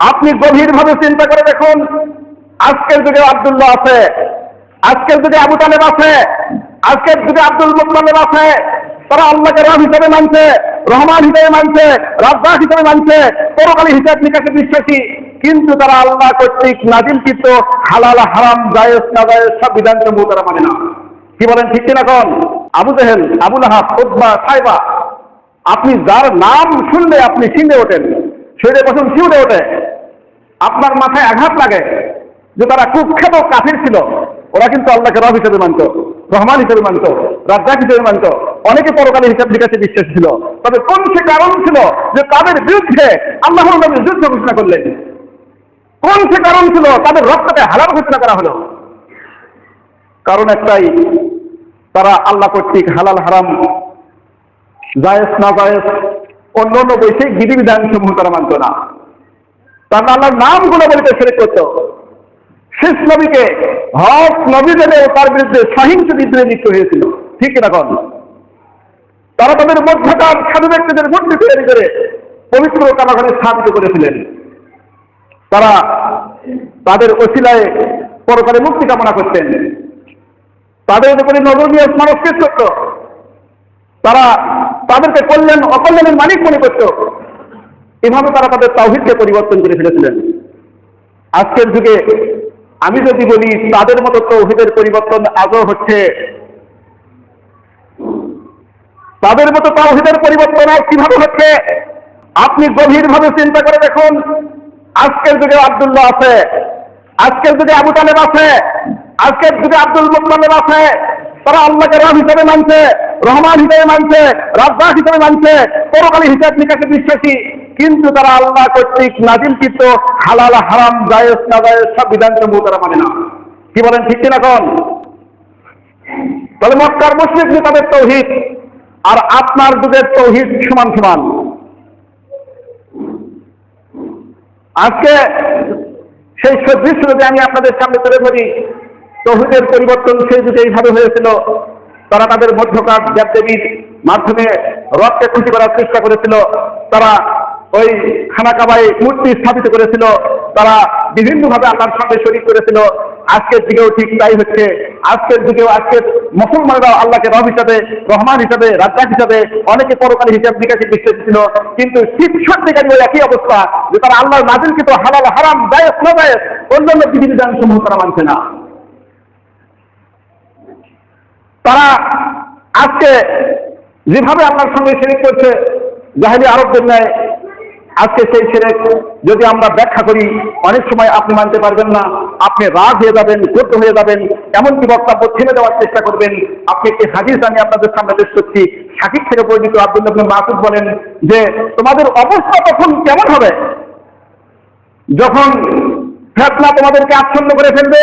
আপনি গভীরভাবে চিন্তা করে দেখুন, আজকের যুগে আব্দুল্লাহ আছে, আজকের যুগে আবু তালেব আছে, আজকের যুগে আব্দুল মুতালেব আছে, তারা আল্লাহকে রব হিসেবে মানছে, রহমান হিসেবে মানছে, রাজ্জাক হিসেবে মানছে, পরকালী হিসাব নিকাশে বিশ্বাসী, কিন্তু তারা আল্লাহ কর্তৃক নাজিলকৃত হালাল, হারাম, জায়েজ না জায়েজ সব বিধানসমূহ তারা মানে না। কি বলেন ঠিক কিনা কোন? আবু জেহেল আবুল আহাব সাইবা, আপনি যার নাম শুনলে আপনি শিন্দে ওঠেন। শরীরে প্রথম শিউরে ওঠে। আপনার মাথায় আঘাত লাগে যে তারা কুখ্যাত কাফির ছিল। ওরা কিন্তু আল্লাহকে রব হিসেবে মানত, রহমান হিসেবে মানত, রাজ্জাক হিসেবে মানত। অনেকে পরকালে হিসাব নিকাশে বিশ্বাস ছিল। তবে কোন সে কারণ ছিল যে তাদের বিরুদ্ধে আল্লাহ নবীর যুদ্ধ ঘোষণা করলেন? কোন সে কারণ ছিল তাদের রক্তকে হালাল ঘোষণা করা হলো? কারণ একটাই, তারা আল্লাহ কর্তৃক হালাল হারাম, জায়েজ না জায়েজ অন্য অন্য বৈষয়িক বিধিবিধান সমূহ তারা মানত না। তারা আল্লাহর নামগুলো বলিতে ছেড়ে করত। শেষ নবীকে, হক নবী জেনে তার বিরুদ্ধে সহিংস বিদ্রোহে লিপ্ত হয়েছিল। ঠিক এখন তারা তাদের মধ্যকার সাধু ব্যক্তিদের মধ্যে তৈরি করে পবিত্র কামাখানে স্থাপিত করেছিলেন। তারা তাদের অশিলায় পরকালে মুক্তি কামনা করতেন। তাদের উপরে নবমীয় স্মারক পেশ করত তারা তাদেরকে কল্যাণ, অকল্যাণের মালিক মনে করত এভাবে তারা তাদের তাওহিদকে পরিবর্তন করে ফেলেছিলেন। আজকের যুগে আমি যদি বলি, তাদের মতো তৌহিদের পরিবর্তন আজও হচ্ছে। তাদের মতো তাওহিদের পরিবর্তন আর কীভাবে হচ্ছে? আপনি গভীরভাবে চিন্তা করে দেখুন, আজকের যুগে আব্দুল্লাহ আছে, আজকের যুগে আবু তালেব আছে, আজকের যুগে আব্দুল মুতালেব আছে, তারা আল্লাহকে রাম হিসাবে মানছে। রহমান হিসেবে মানছে, রাজ্জাক হিসেবে মানছে, পরকালী হিসাব নিকাশে বিশ্বাসী। কিন্তু তারা আল্লাহ কর্তৃক নাজিলকৃত হালাল, হারাম, জায়েজ না জায়েজ সব বিধানসমূহ তারা মানে না। কি বলেন, ঠিক কিনা কোন? তাহলে মক্কার মুসলিম তাদের তৌহিদ আর আপনার যুগের তৌহিদ সমান সমান। আজকে সেই সদৃশ্য যদি আমি আপনাদের সামনে তুলে ধরি। তৌহিদের পরিবর্তন সেই যুগে এইভাবে হয়েছিল। তারা তাদের মধ্যকার দেবদেবীর মাধ্যমে রথকে খুশি করার চেষ্টা করেছিল, তারা ওই খানাকাবায় মূর্তি স্থাপিত করেছিল, তারা বিভিন্নভাবে আল্লাহর সঙ্গে শরিক করেছিল। আজকের যুগেও ঠিক তাই হচ্ছে। আজকের যুগেও আজকের মুসলমানরা আল্লাহকে রব হিসাবে, রহমান হিসাবে, রাজ্জাক হিসাবে অনেকে পরকালী হিসাব নিকাশে বিশ্বাস ছিল। কিন্তু শীর্ষাধিকারী ওই একই অবস্থা যে তারা আল্লাহর নাজিলকৃত হালাল, হারাম, জায়েজ না জায়েজ অন্যান্য বিধিবিধান সমূহ তারা মানছে না। তারা আজকে যেভাবে আপনার সঙ্গে শিরিক করছে জাহেলি আরবদের ন্যায়, আজকে সেই শিরেক যদি আমরা ব্যাখ্যা করি, অনেক সময় আপনি মানতে পারবেন না, আপনি রাগ হয়ে যাবেন, ক্রুদ্ধ হয়ে যাবেন, এমনকি বক্তব্য থেমে দেওয়ার চেষ্টা করবেন। আপনি একটি হাদিস আমি আপনাদের সামনে পেশ করছি, সাকিব থেকে পরিচিত আব্দুল্লাহ মাসুদ বলেন যে, তোমাদের অবস্থা তখন কেমন হবে? যখন ফেতনা তোমাদেরকে আচ্ছন্ন করে ফেলবে